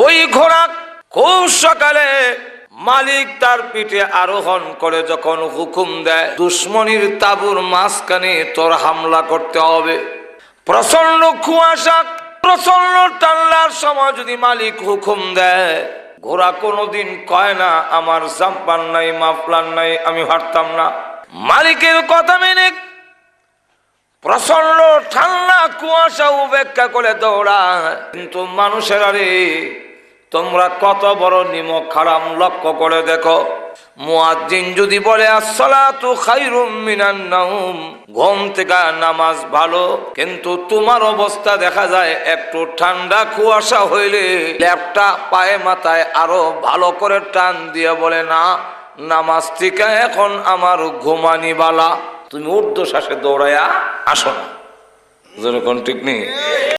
ওই ঘোড়া খুব সকালে মালিক তার পিঠে আরোহণ করে যখন হুকুম দেয়, দুশ্মনীর তাবুর মাঝখানে তোর হামলা করতে হবে। প্রচণ্ড কুয়াশা প্রচণ্ড টান্নার সময় যদি মালিক হুকুম দেয়, ঘোড়া কোনোদিন কয় না, আমার জাম্পার নাই, মাফলার নাই, আমি হারতাম না। মালিকের কথা মেনে প্রচণ্ড ঠান্ডা কুয়াশা উপেক্ষা করে দৌড়ায়। কিন্তু মানুষের আরে, তোমরা কত বড় নিমক খারাম লক্ষ্য করে দেখো। মুয়াজ্জিন যদি বলে, আসসালাতু খাইরুম মিনান নাউম ঘুম থেকে নামাজ ভালো। কিন্তু তোমার অবস্থা দেখা যায়, একটু ঠান্ডা কুয়াশা হইলে ল্যাপটা পায়ে মাথায় আরও ভালো করে টান দিয়ে বলে, না, নামাজ থেকে এখন আমার ঘুমানি বালা। তুমি ঊর্ধ্ব শ্বাসে দৌড়াইয়া আসো না। যেরকম ঠিক নেই?